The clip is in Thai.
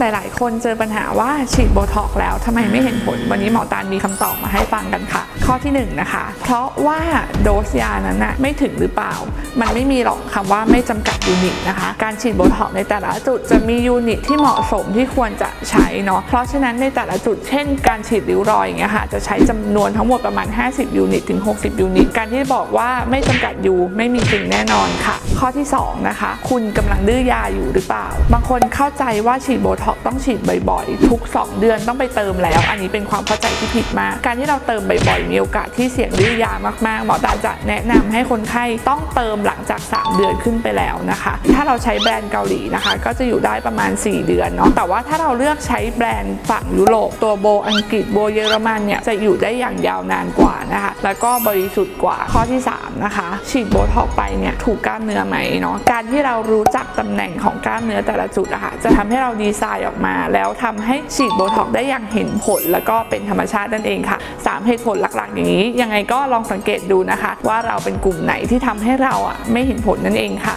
หลาย ๆ คนเจอปัญหาว่าฉีดโบท็อกแล้วทำไมไม่เห็นผล วันนี้หมอตาลมีคำตอบมาให้ฟังกันค่ะ ข้อที่1นนะคะ เพราะว่าโดสยานั้นนะไม่ถึงหรือเปล่า มันไม่มีหรอกคำว่าไม่จำกัดยูนิตนะคะ การฉีดโบท็อกในแต่ละจุดจะมียูนิตที่เหมาะสมที่ควรจะใช้เนาะ เพราะฉะนั้นในแต่ละจุดเช่น การฉีดริ้วรอยอย่างเงี้ยค่ะจะใช้จำนวนทั้งหมดประมาณ 50 ยูนิตถึง 60 ยูนิต การที่บอกว่าไม่จำกัดยูไม่มีจริงแน่นอนค่ะ ข้อที่2นะคะ คุณกำลังดื้อยาอยู่หรือเปล่า บางคนเข้าใจว่าฉีดโบท็อกซ์ต้องฉีดบ่อยๆ ทุก 2 เดือนต้องไปเติมแล้ว อันนี้เป็นความเข้าใจที่ผิดมาก การที่เราเติมบ่อยๆ มีโอกาสที่เสี่ยงดื้อยามากๆ หมอตาจะแนะนำให้คนไข้ต้องเติมหลังจาก 3 เดือนขึ้นไปแล้วนะคะ ถ้าเราใช้แบรนด์เกาหลีนะคะ ก็จะอยู่ได้ประมาณ 4 เดือนเนาะ แต่ว่าถ้าเราเลือกใช้แบรนด์ฝั่งยุโรปตัวโบอังกฤษโบเยอรมันเนี่ยจะอยู่ได้อย่างยาวนานกว่านะคะ แล้วก็บริสุทธิ์กว่าข้อที่ 3 นะคะ ฉีดโบท็อกไปเนี่ยถูกกล้ามเนื้อไหมเนาะ การที่เรารู้จักตำแหน่งของกล้ามเนื้อแต่ละจุดอะค่ะจะทำให้เราดีไซน์ออกมา แล้วทำให้ฉีดโบท็อกได้อย่างเห็นผล แล้วก็เป็นธรรมชาตินั่นเองค่ะ 3 เหตุผลหลักๆ อย่างนี้ ยังไงก็ลองสังเกตดูนะคะ ว่าเราเป็นกลุ่มไหนที่ทำให้เราอะไม่เห็นผลนั่นเองค่ะ